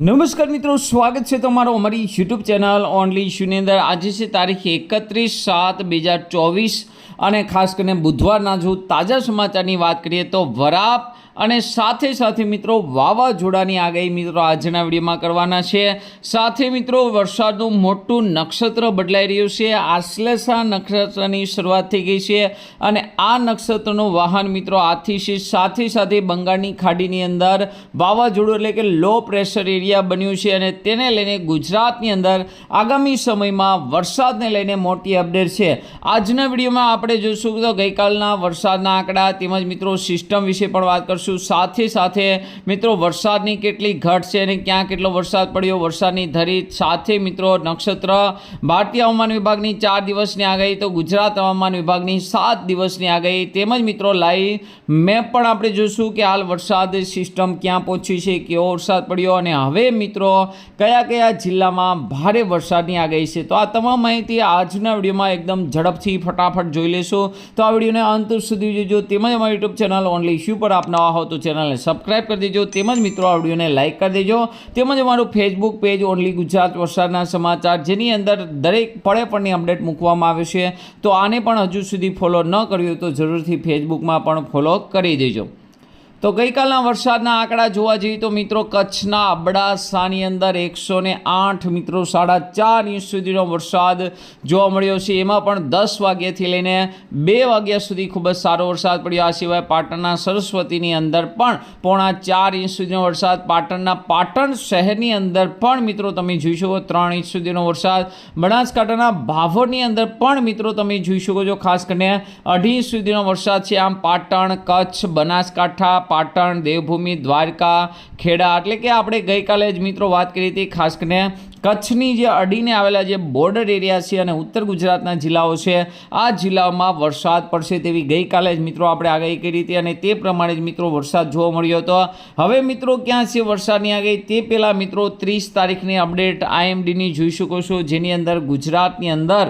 નમસ્કાર મિત્રો, સ્વાગત છે તમારો અમારી યુટ્યુબ ચેનલ ઓનલી ઇશ્યુની અંદર. આજે છે તારીખ એકત્રીસ સાત બે હજાર ચોવીસ અને ખાસ કરીને બુધવારના જો તાજા સમાચારની વાત કરીએ તો વરાપ અને સાથે સાથે મિત્રો વાવાઝોડાની આગાહી મિત્રો આજના વિડીયોમાં કરવાના છે. સાથે મિત્રો વરસાદનું મોટું નક્ષત્ર બદલાઈ રહ્યું છે. આશ્લેષા નક્ષત્રની શરૂઆત થઈ ગઈ છે અને આ નક્ષત્રનું વાહન મિત્રો આથી છે. સાથે સાથે બંગાળની ખાડીની અંદર વાવાઝોડું એટલે કે લો પ્રેશર એરિયા બન્યું છે અને તેને લઈને ગુજરાતની અંદર આગામી સમયમાં વરસાદને લઈને મોટી અપડેટ છે. આજના વિડીયોમાં આપણે જોઈશું તો ગઈકાલના વરસાદના આંકડા તેમજ મિત્રો સિસ્ટમ વિશે પણ વાત કરશું. સાથે સાથે મિત્રો, વરસાદની કેટલી ઘટ છે અને ક્યાં કેટલો વરસાદ પડ્યો? વરસાદની ધરી સાથે મિત્રો, નક્ષત્ર. ભારતીય હવામાન વિભાગની ચાર દિવસની આગાહી, તો ગુજરાત હવામાન વિભાગની સાત દિવસની આગાહી. તેમજ મિત્રો લાઈવ મેપ પણ આપણે જોઈશું કે હાલ વરસાદ સિસ્ટમ ક્યાં પહોંચી છે, કેવો વરસાદ પડ્યો અને હવે મિત્રો, કયા કયા જિલ્લામાં ભારે વરસાદની આગાહી છે? તો આ તમામ માહિતી આજના વિડીયોમાં એકદમ ઝડપથી ફટાફટ જોઈ લેશો. તો આ વિડીયોને અંત સુધી જોજો. તેમજ અમારી યુટ્યુબ ચેનલ ઓનલી ઇશ્યુ પર આપ નવા હો તો ચેનલને સબસ્ક્રાઇબ કરી દેજો. તેમજ મિત્રો, આ વિડીયોને લાઇક કરી દેજો. તેમજ અમારું ફેસબુક પેજ ઓનલી ગુજરાત વરસાદના સમાચાર, જેની અંદર દરેક પળે પળની અપડેટ મૂકવામાં આવે છે. તો આને પણ હજુ સુધી ફોલો ન કર્યું તો જરૂરથી ફેસબુકમાં પણ ફોલો કરી દેજો. તો ગઈકાલના વરસાદના આંકડા જોવા જઈએ તો મિત્રો કચ્છના અબડાસાની અંદર એકસો ને આઠ મિત્રો સાડા ચાર ઇંચ સુધીનો વરસાદ જોવા મળ્યો છે. એમાં પણ દસ વાગ્યાથી લઈને બે વાગ્યા સુધી ખૂબ જ સારો વરસાદ પડ્યો. આ સિવાય પાટણના સરસ્વતીની અંદર પણ પોણા ચાર ઇંચ સુધીનો વરસાદ. પાટણના પાટણ શહેરની અંદર પણ મિત્રો તમે જોઈ શકો ત્રણ ઇંચ સુધીનો વરસાદ. બનાસકાંઠાના ભાવોરની અંદર પણ મિત્રો તમે જોઈ શકો છો. ખાસ કરીને અઢી ઇંચ સુધીનો વરસાદ છે. આમ પાટણ, કચ્છ, બનાસકાંઠા પાટણ, દેવભૂમિ, દ્વારકા, ખેડા, એટલે કે આપણે ગઈકાલે જ મિત્રો વાત કરી હતી ખાસ કરીને કચ્છની જે અડીને આવેલા જે બોર્ડર એરિયા છે અને ઉત્તર ગુજરાતના જિલ્લાઓ છે, આ જિલ્લાઓમાં વરસાદ પડશે તેવી ગઈકાલે જ મિત્રો આપણે આગાહી કરી હતી અને તે પ્રમાણે જ મિત્રો વરસાદ જોવા મળ્યો હતો. હવે મિત્રો ક્યાં છે વરસાદની આગાહી? તે પહેલાં મિત્રો ત્રીસ તારીખની અપડેટ આઈએમડીની જોઈ શકો છો, જેની અંદર ગુજરાતની અંદર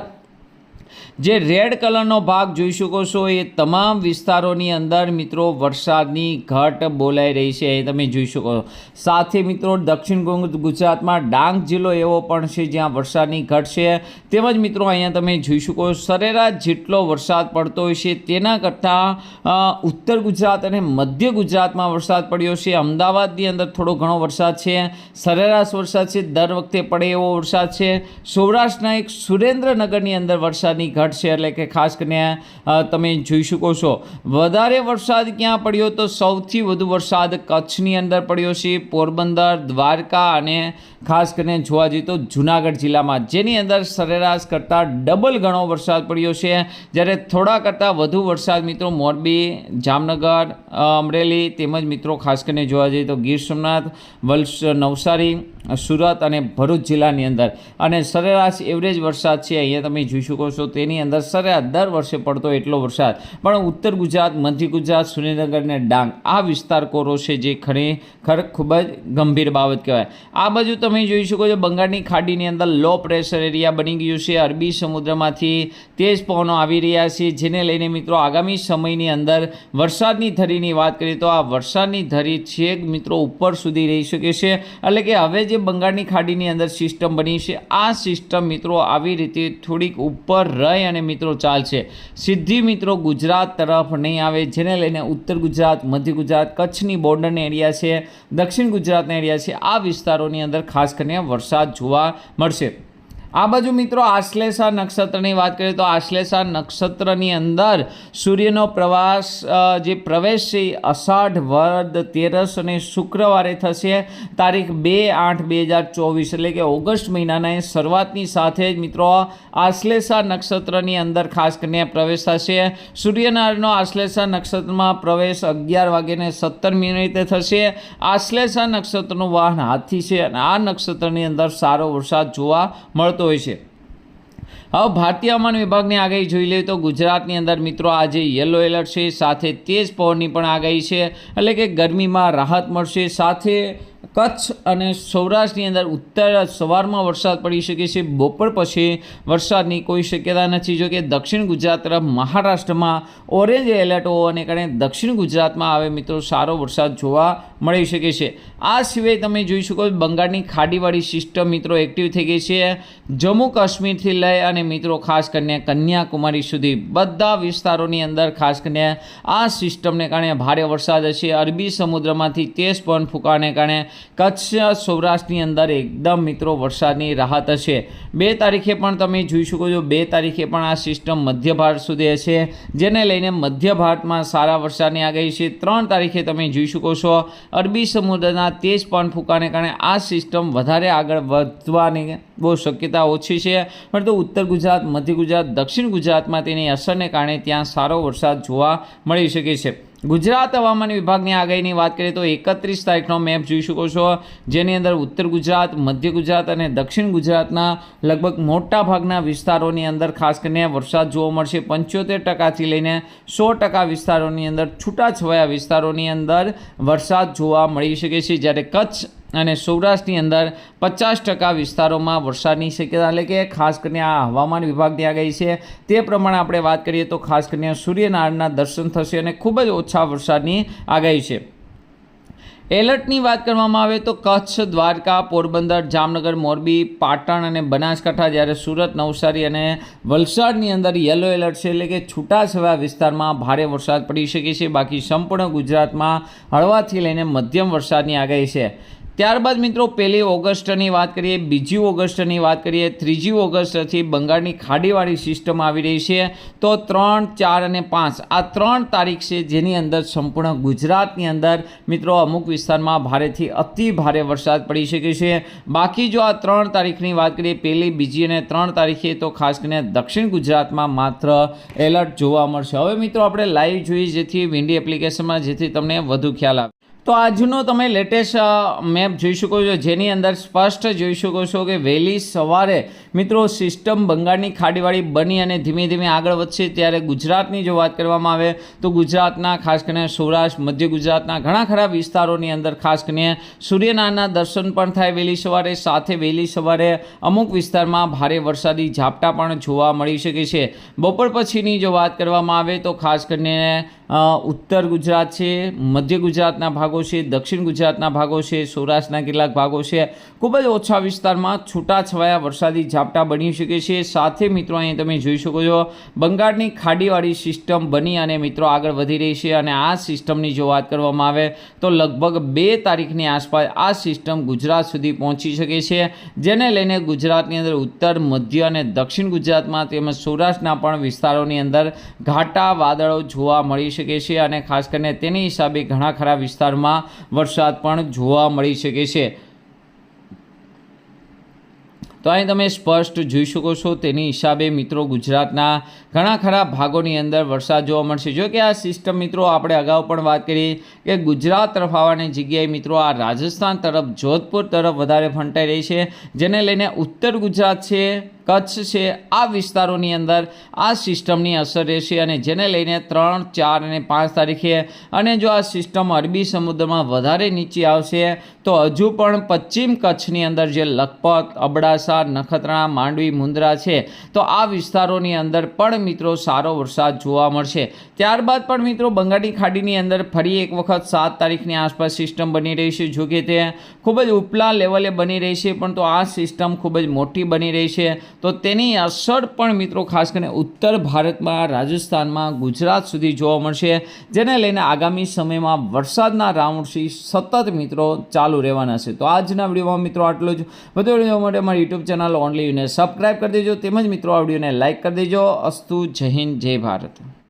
જે રેડ કલરનો ભાગ જોઈ શકો છો, એ તમામ વિસ્તારોની અંદર મિત્રો વરસાદની ઘટ બોલાઈ રહી છે, એ તમે જોઈ શકો છો. સાથે મિત્રો દક્ષિણ ગુજરાતમાં ડાંગ જિલ્લો એવો પણ છે જ્યાં વરસાદની ઘટ છે. તેમજ મિત્રો અહીંયા તમે જોઈ શકો સરેરાશ જેટલો વરસાદ પડતો હોય છે, તેના કરતાં ઉત્તર ગુજરાત અને મધ્ય ગુજરાતમાં વરસાદ પડ્યો છે. અમદાવાદની અંદર થોડો ઘણો વરસાદ છે, સરેરાશ વરસાદ છે, દર વખતે પડે એવો વરસાદ છે. સૌરાષ્ટ્રના એક સુરેન્દ્રનગરની અંદર વરસાદની ઘટ છે એટલે કે ખાસ કરીને તમે જોઈ શકો છો. વધારે વરસાદ ક્યાં પડ્યો? તો સૌથી વધુ વરસાદ કચ્છની અંદર પડ્યો છે, પોરબંદર, દ્વારકા અને ખાસ કરીને જોવા જઈએ તો જુનાગઢ જિલ્લામાં, જેની અંદર સરેરાશ કરતાં ડબલ ગણો વરસાદ પડ્યો છે. જ્યારે થોડા કરતાં વધુ વરસાદ મિત્રો મોરબી, જામનગર અમરેલી તેમજ મિત્રો ખાસ કરીને જોવા જઈએ તો ગીર સોમનાથ, વલસ, નવસારી, સુરત અને ભરૂચ જિલ્લાની અંદર. અને સરેરાશ એવરેજ વરસાદ છે, અહીંયા તમે જોઈ શકો છો. તેની અંદર સરેરાશ દર વર્ષે પડતો એટલો વરસાદ. પણ ઉત્તર ગુજરાત, મધ્ય ગુજરાત, સુરેન્દ્રનગર અને ડાંગ આ વિસ્તાર કોરો છે જે ખરેખર ખૂબ જ ગંભીર બાબત કહેવાય. આ બાજુ તમે જોઈ શકો છો બંગાળની ખાડીની અંદર લો પ્રેશર એરિયા બની ગયું છે. અરબી સમુદ્રમાંથી તેજ પવનો આવી રહ્યા છે, જેને લઈને મિત્રો આગામી સમયની અંદર વરસાદની ધરીની વાત કરીએ તો આ વરસાદની ધરી છેક મિત્રો ઉપર સુધી રહી શકે છે. એટલે કે હવે જે બંગાળની ખાડીની અંદર સિસ્ટમ બની છે, આ સિસ્ટમ મિત્રો આવી રીતે થોડીક ઉપર રહી અને મિત્રો ચાલશે. સીધી મિત્રો ગુજરાત તરફ નહીં આવે, જેને લઈને ઉત્તર ગુજરાત, મધ્ય ગુજરાત, કચ્છની બોર્ડરના એરિયા છે, દક્ષિણ ગુજરાતના એરિયા છે, આ વિસ્તારોની અંદર ખાસ કરીને વરસાદ જોવા મળશે. આ બાજુ મિત્રો આશ્લેષા નક્ષત્રની વાત કરીએ તો આશ્લેષા નક્ષત્રની અંદર સૂર્યનો પ્રવાસ જે પ્રવેશ છે અષાઢ વદ તેરસ અને શુક્રવારે થશે. તારીખ બે આઠ બે હજાર ચોવીસ, એટલે કે ઓગસ્ટ મહિનાના એ શરૂઆતની સાથે જ મિત્રો આશ્લેષા નક્ષત્રની અંદર ખાસ કરીને પ્રવેશ થશે. સૂર્યનારાયણનો આશ્લેષા નક્ષત્રમાં પ્રવેશ અગિયાર વાગ્યાને સત્તર મિનિટે થશે. આશ્લેષા નક્ષત્રનું વાહન હાથી છે અને આ નક્ષત્રની અંદર સારો વરસાદ જોવા મળતો હોય છે. હવે ભારતીય હવામાન વિભાગની આગાહી જોઈ લઈએ તો ગુજરાતની અંદર મિત્રો આજે યલો એલર્ટ છે, સાથે તેજ પવનની પણ આગાહી છે. એટલે કે ગરમીમાં રાહત મળશે, સાથે કચ્છ અને સૌરાષ્ટ્રની અંદર ઉત્તર સવારમાં વરસાદ પડી શકે છે, બપોર પછી વરસાદની કોઈ શક્યતા નથી. જો કે દક્ષિણ ગુજરાત તરફ મહારાષ્ટ્રમાં ઓરેન્જ એલર્ટ હોવાને કારણે દક્ષિણ ગુજરાતમાં હવે મિત્રો સારો વરસાદ જોવા મળી શકે છે. આ સિવાય તમે જોઈ શકો બંગાળની ખાડીવાળી સિસ્ટમ મિત્રો એક્ટિવ થઈ ગઈ છે. જમ્મુ કાશ્મીરથી લઈ અને મિત્રો ખાસ કરીને કન્યાકુમારી સુધી બધા વિસ્તારોની અંદર ખાસ કરીને આ સિસ્ટમને કારણે ભારે વરસાદ હશે. અરબી સમુદ્રમાંથી તેજ પવન ફૂંકાને કારણે કચ્છ, સૌરાષ્ટ્રની અંદર એકદમ મિત્રો વરસાદની રાહત હશે. બે તારીખે પણ તમે જોઈ શકો છો, બે તારીખે પણ આ સિસ્ટમ મધ્ય ભારત સુધી હશે, જેને લઈને મધ્ય ભારતમાં સારા વરસાદની આગાહી છે. ત્રણ તારીખે તમે જોઈ શકો છો અરબી સમુદ્રના તેજ પવન ફૂંકાને કારણે આ સિસ્ટમ વધારે આગળ વધવાની બહુ શક્યતા ઓછી છે. પરંતુ ઉત્તર ગુજરાત, મધ્ય ગુજરાત, દક્ષિણ ગુજરાતમાં તેની અસરને કારણે ત્યાં સારો વરસાદ જોવા મળી શકે છે. ગુજરાત હવામાન વિભાગની આગાહીની વાત કરીએ તો એકત્રીસ તારીખનો મેપ જોઈ શકો છો, જેની અંદર ઉત્તર ગુજરાત, મધ્ય ગુજરાત અને દક્ષિણ ગુજરાતના લગભગ મોટા ભાગના વિસ્તારોની અંદર ખાસ કરીને વરસાદ જોવા મળશે. પંચોતેર ટકાથી લઈને સો ટકા વિસ્તારોની અંદર છૂટાછવાયા વિસ્તારોની અંદર વરસાદ જોવા મળી શકે છે. જ્યારે કચ્છ અને સૌરાષ્ટ્રની અંદર પચાસ ટકા વિસ્તારોમાં વરસાદની શક્યતા, એટલે કે ખાસ કરીને આ હવામાન વિભાગની આગાહી છે. તે પ્રમાણે આપણે વાત કરીએ તો ખાસ કરીને સૂર્યનારાયણના દર્શન થશે અને ખૂબ જ ઓછા વરસાદની આગાહી છે. એલર્ટની વાત કરવામાં આવે તો કચ્છ, દ્વારકા, પોરબંદર, જામનગર, મોરબી, પાટણ અને બનાસકાંઠા જ્યારે સુરત, નવસારી અને વલસાડની અંદર યલો એલર્ટ છે, એટલે કે છૂટાછવાયા વિસ્તારમાં ભારે વરસાદ પડી શકે છે. બાકી સંપૂર્ણ ગુજરાતમાં હળવાથી લઈને મધ્યમ વરસાદની આગાહી છે. ત્યારબાદ મિત્રો, પહેલી ઓગસ્ટની વાત કરીએ, બીજી ઓગસ્ટની વાત કરીએ, ત્રીજી ઓગસ્ટથી બંગાળની ખાડીવાળી સિસ્ટમ આવી રહી છે. તો ત્રણ, ચાર અને પાંચ, આ ત્રણ તારીખ છે જેની અંદર સંપૂર્ણ ગુજરાતની અંદર મિત્રો, અમુક વિસ્તારમાં ભારેથી અતિ ભારે વરસાદ પડી શકે છે. બાકી જો આ ત્રણ તારીખની વાત કરીએ, પહેલી, બીજી અને ત્રણ તારીખે, તો ખાસ કરીને દક્ષિણ ગુજરાતમાં માત્ર એલર્ટ જોવા મળશે. હવે મિત્રો, આપણે લાઈવ જોઈએ, જેથી વિન્ડી એપ્લિકેશનમાં જેથી તમને વધુ ખ્યાલ આવે. તો આજનો તમે લેટેસ્ટ મેપ જોઈ શકો છો, જેની અંદર સ્પષ્ટ જોઈ શકો છો કે વહેલી સવારે મિત્રો સિસ્ટમ બંગાળની ખાડીવાળી બની અને ધીમે ધીમે આગળ વધશે ત્યારે ગુજરાતની જો વાત કરવામાં આવે, તો ગુજરાતના ખાસ કરીને સૌરાષ્ટ્ર, મધ્ય ગુજરાતના ઘણા ખરા વિસ્તારોની અંદર ખાસ કરીને સૂર્યનારાયણના દર્શન પણ થાય વહેલી સવારે. સાથે વહેલી સવારે અમુક વિસ્તારમાં ભારે વરસાદી ઝાપટા પણ જોવા મળી શકે છે. બપોર પછીની જો વાત કરવામાં આવે, તો ખાસ કરીને ઉત્તર ગુજરાત છે, મધ્ય ગુજરાતના ભાગો છે, દક્ષિણ ગુજરાતના ભાગો છે, સૌરાષ્ટ્રના કેટલાક ભાગો છે. ખૂબ જ ઓછા વિસ્તારમાં છૂટાછવાયા વરસાદી ઝાપટા બની શકે છે. સાથે મિત્રો અહીં તમે જોઈ શકો છો, બંગાળની ખાડીવાળી સિસ્ટમ બની અને મિત્રો આગળ વધી રહી છે અને આ સિસ્ટમની જો વાત કરવામાં આવે તો લગભગ બે તારીખની આસપાસ આ સિસ્ટમ ગુજરાત સુધી પહોંચી શકે છે, જેને લઈને ગુજરાતની અંદર ઉત્તર, મધ્ય અને દક્ષિણ ગુજરાતમાં તેમજ સૌરાષ્ટ્રના પણ વિસ્તારોની અંદર ઘાટા વાદળો જોવા મળી શકે છે અને ખાસ કરીને તેની હિસાબે ઘણા ખરા વિસ્તારમાં વરસાદ પણ જોવા મળી શકે છે. તો અહીં તમે સ્પષ્ટ જોઈ શકો છો, તેની હિસાબે મિત્રો ગુજરાતના ઘણા ખરા ભાગોની અંદર વરસાદ જોવા મળશે. જો કે આ સિસ્ટમ મિત્રો આપણે અગાઉ પણ વાત કરી કે ગુજરાત તરફ આવવાની જગ્યાએ મિત્રો આ રાજસ્થાન તરફ, જોધપુર તરફ વધારે ફંટાઈ રહી છે, જેને લઈને ઉત્તર ગુજરાત છે કચ્છ છે. આ વિસ્તારોની અંદર આ સિસ્ટમની અસર રહેશે અને જેને લઈને ત્રણ, ચાર અને પાંચ તારીખે અને જો આ સિસ્ટમ અરબી સમુદ્રમાં વધારે નીચે આવશે, તો હજુ પણ પશ્ચિમ કચ્છની અંદર જે લખપત, અબડાસા, નખત્રાણા, માંડવી મુંદ્રા છે, તો આ વિસ્તારોની અંદર પણ મિત્રો સારો વરસાદ જોવા મળશે. ત્યારબાદ પણ મિત્રો બંગાળની ખાડીની અંદર ફરી એક વખત સાત તારીખની આસપાસ સિસ્ટમ બની રહી છે જો કે તે ખૂબ જ ઉપલા લેવલે બની રહી છે પણ તો આ સિસ્ટમ ખૂબ જ મોટી બની રહી છે તો તેની અસર પણ મિત્રો ખાસ કરીને ઉત્તર ભારતમાં, રાજસ્થાનમાં, ગુજરાત સુધી જોવા મળશે, જેને લઈને આગામી સમયમાં વરસાદના રાઉન્ડથી સતત મિત્રો ચાલુ રહેવાના છે. તો આજના વિડીયોમાં મિત્રો આટલું જ. વધુ વીડિયો માટે મારી યુટ્યુબ ચેનલ ઓનલી યુને સબસ્ક્રાઈબ કરી દેજો. તેમજ મિત્રો આ વિડીયોને લાઇક કરી દેજો. અસ્તુ જય હિન્દ, જય ભારત.